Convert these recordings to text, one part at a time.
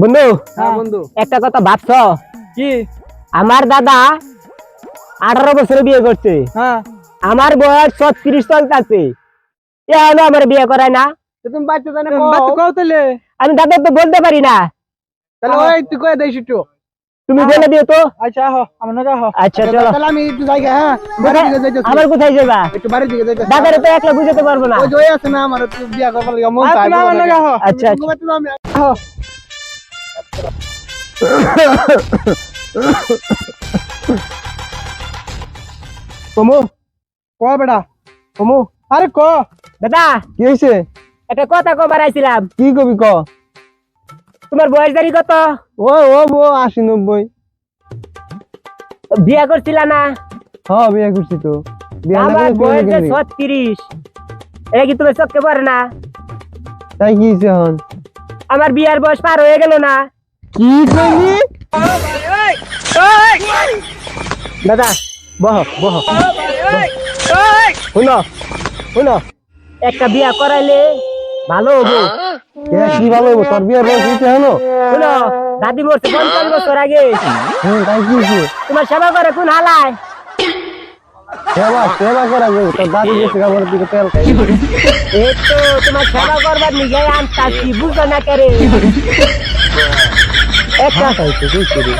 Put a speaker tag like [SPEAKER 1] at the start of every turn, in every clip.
[SPEAKER 1] বন্ধু?
[SPEAKER 2] হ্যাঁ বন্ধু।
[SPEAKER 1] একটা কথা ভাবছ?
[SPEAKER 2] কি?
[SPEAKER 1] আমার দাদা আঠারো বছরে বিয়ে করছে।
[SPEAKER 2] হ্যাঁ।
[SPEAKER 1] আমার বয়স ছত্রিশ চলতেছে। এখনও আমার বিয়ে করায় না।
[SPEAKER 2] তুমি বাচ্চা জানে কও। তাহলে।
[SPEAKER 1] আমি দাদা তো বলতে পারি না।
[SPEAKER 2] তাহলে ওই তুই কয়ে দেইস একটু
[SPEAKER 1] তুমি বলে দিও তো।
[SPEAKER 2] আচ্ছা আহ আমার নজর
[SPEAKER 1] আচ্ছা চলো।
[SPEAKER 2] তাহলে আমি একটু যাই হ্যাঁ বাড়ির দিকে যাইতেছি।
[SPEAKER 1] আবার কোথায় যাবা
[SPEAKER 2] একটু বাড়ির দিকে যাইতেছি।
[SPEAKER 1] দাদারে তো একলা বুঝাতে পারব না।
[SPEAKER 2] ওই যে আছে না আমার একটু করবার লাগি মন চাই
[SPEAKER 1] আমার নজর আহ। আচ্ছা, আচ্ছা।
[SPEAKER 2] তুমি তুমি আমি আহ
[SPEAKER 1] কমু
[SPEAKER 2] ক বেটা?
[SPEAKER 1] কমু
[SPEAKER 2] আরে ক?
[SPEAKER 1] দাদা
[SPEAKER 2] কি
[SPEAKER 1] একটা কথা কবার আইছিলাম।
[SPEAKER 2] কি কবি ক?
[SPEAKER 1] তোমার বয়স জানি কত?
[SPEAKER 2] ও ও বো আশি নব্বই।
[SPEAKER 1] বিয়ে করছিলা না?
[SPEAKER 2] হ্যাঁ বিয়া করছি তো।
[SPEAKER 1] আমার বয়স যে ছত্রিশ। এটা কি তোমার চোখে পড়ে না?
[SPEAKER 2] তাই কি এখন?
[SPEAKER 1] আমার বিয়ার বয়স পার হয়ে গেল না।
[SPEAKER 2] কি কইলি
[SPEAKER 1] দাদা বহ বহ শুনো শুনো একটা বিয়া করাইলে ভালো হব।
[SPEAKER 2] কি ভালো হইবো তোর বিয়ার বয়স হইছে হলো।
[SPEAKER 1] শুনো দাদি মরছে পঞ্চাশ বছর আগে। তোমার সেবা করে কোন হালায়?
[SPEAKER 2] সেবা সেবা করা যাবে তোর দাদি গেছে আমার দিকে তেল
[SPEAKER 1] এই তো তোমার সেবা করবার নিগে আনতাছি বুঝো না করে একটা
[SPEAKER 2] খাইছে কি করি?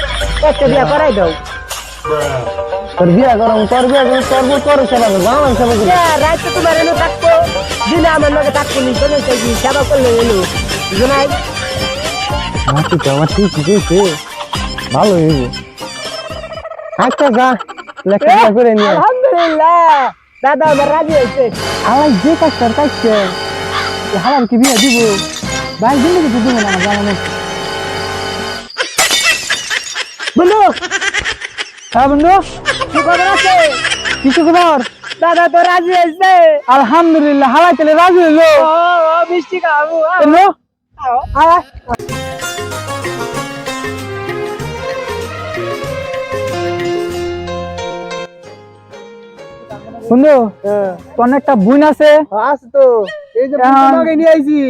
[SPEAKER 1] একটা বিয়া করাই দাও।
[SPEAKER 2] তোর বিয়া করাম তোর বিয়া করম তোর বউ তোর সেবা করব আমার সেবা করব।
[SPEAKER 1] রাইতে তোমার এনে থাকব দিনে আমার লগে থাকব নি সেই সেবা করলে এলো? বুঝো
[SPEAKER 2] মাটি তো আমার ঠিক ভালো হইব আচ্ছা যা লেখাপড়া করে নিয়ে।
[SPEAKER 1] আলহামদুলিল্লাহ। দাদা আমার রাজি হয়েছে।
[SPEAKER 2] আলাই যে কাজটা কাজছে হালার কি বিয়া দিব? ভাই দিন কিছু দিব না আমার জানা
[SPEAKER 1] বন্ধু।
[SPEAKER 2] হ্যাঁ বন্ধু?
[SPEAKER 1] কি খবর আছে?
[SPEAKER 2] কিছু খবর?
[SPEAKER 1] দাদা তো রাজি হয়েছে।
[SPEAKER 2] আলহামদুলিল্লাহ হালাই তাহলে রাজি
[SPEAKER 1] ও মিষ্টি খাব
[SPEAKER 2] আয়। বন্ধু তোর না একটা বোন আছে।
[SPEAKER 1] আছে তো। এই যে নিয়ে আইছি।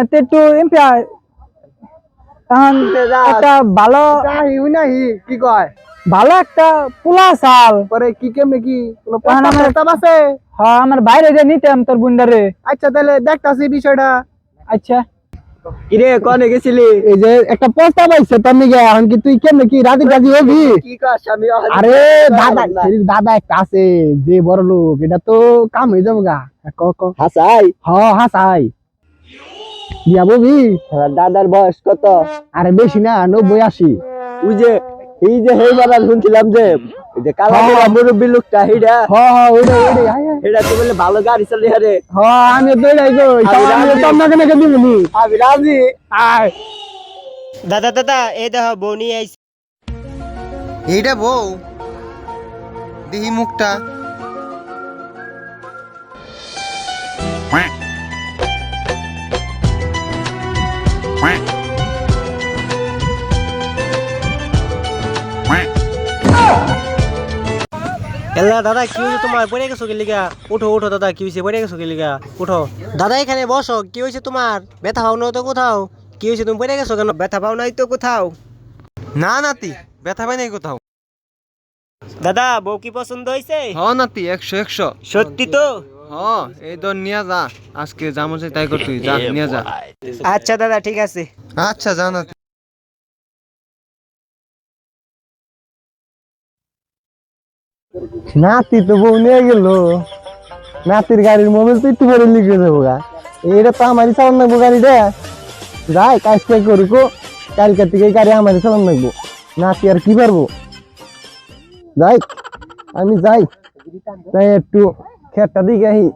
[SPEAKER 2] এতে একটু এমপি এখন একটা ভালো
[SPEAKER 1] কি কয়?
[SPEAKER 2] ভালো একটা পোলা চাল।
[SPEAKER 1] পরে কি কেমনে কি? কোনো
[SPEAKER 2] তখন আমার-
[SPEAKER 1] আছে?
[SPEAKER 2] হ্যাঁ আমার বাইরে দিয়ে নিতাম তোর বুন্ডারে
[SPEAKER 1] আচ্ছা তাহলে দেখতাছি বিষয়টা।
[SPEAKER 2] আচ্ছা।
[SPEAKER 1] কিরে কনে গেছিলি?
[SPEAKER 2] এই যে একটা তোর নিগে এখন কি তুই কেমনে কি রাজি রাজি হবি?
[SPEAKER 1] কি কস আমি
[SPEAKER 2] আরে দাদা দাদা একটা আছে যে বড় লোক এটা তো কাম হয়ে যাবে গা ক ক।
[SPEAKER 1] হাসাই?
[SPEAKER 2] হ হাসাই। বিয়া ববি?
[SPEAKER 1] দাদার বয়স কত?
[SPEAKER 2] আরে বেশি না নব্বই আশি।
[SPEAKER 1] ওই যে এই যে হেই বাবা শুনছিলাম যে যে কালা
[SPEAKER 2] হ্যাঁ।
[SPEAKER 1] মুরব্বী লোকটা হিডা
[SPEAKER 2] হ হ ওইটা।
[SPEAKER 1] এটা তো বলে ভালো গাড়ি চালিয়ে হারে
[SPEAKER 2] হ আমি দৌড়াই গো
[SPEAKER 1] আমি
[SPEAKER 2] আমি
[SPEAKER 1] রাজি।
[SPEAKER 2] তোর নাকে নাকে দিবনি
[SPEAKER 1] আমি রাজি।
[SPEAKER 2] আয়।
[SPEAKER 1] দাদা দাদা এই দেখ বনি আইছে।
[SPEAKER 3] এইটা বউ দেখি মুখটা।
[SPEAKER 4] এলা দাদা কি হয়েছে তোমার? পড়ে গেছো কি লিগা? উঠো উঠো দাদা কি হয়েছে পড়ে গেছো কি লিগা? উঠো। দাদা এখানে বসো। কি হয়েছে তোমার? ব্যথা পাও না তো কোথাও? কি হয়েছে তুমি পড়ে গেছো কেন? ব্যথা পাও নাই তো কোথাও?
[SPEAKER 3] না নাতি ব্যথা পাই নাই কোথাও।
[SPEAKER 4] দাদা বউ কি পছন্দ হয়েছে
[SPEAKER 3] হ নাতি একশো একশো।
[SPEAKER 4] সত্যি তো?
[SPEAKER 3] হ এই নিয়ে যা। আজকে যেমন চাই তাই কর তুই যা নিয়ে যা।
[SPEAKER 4] আচ্ছা দাদা ঠিক আছে।
[SPEAKER 3] আচ্ছা যা নাতি
[SPEAKER 2] নাতি তো বউ নিয়ে গেল। নাতির গাড়ির মোবাইল তো একটু পরে লিখে দেবো গা। এইটা তো আমারই চালান লাগবো গাড়িটা। যাই কাজ টাজ করুক কালকার থেকে এই গাড়ি আমারই চালান লাগবো। নাতি আর কি পারব? যাই আমি যাই। তাই একটু খেরটা দিকে আহি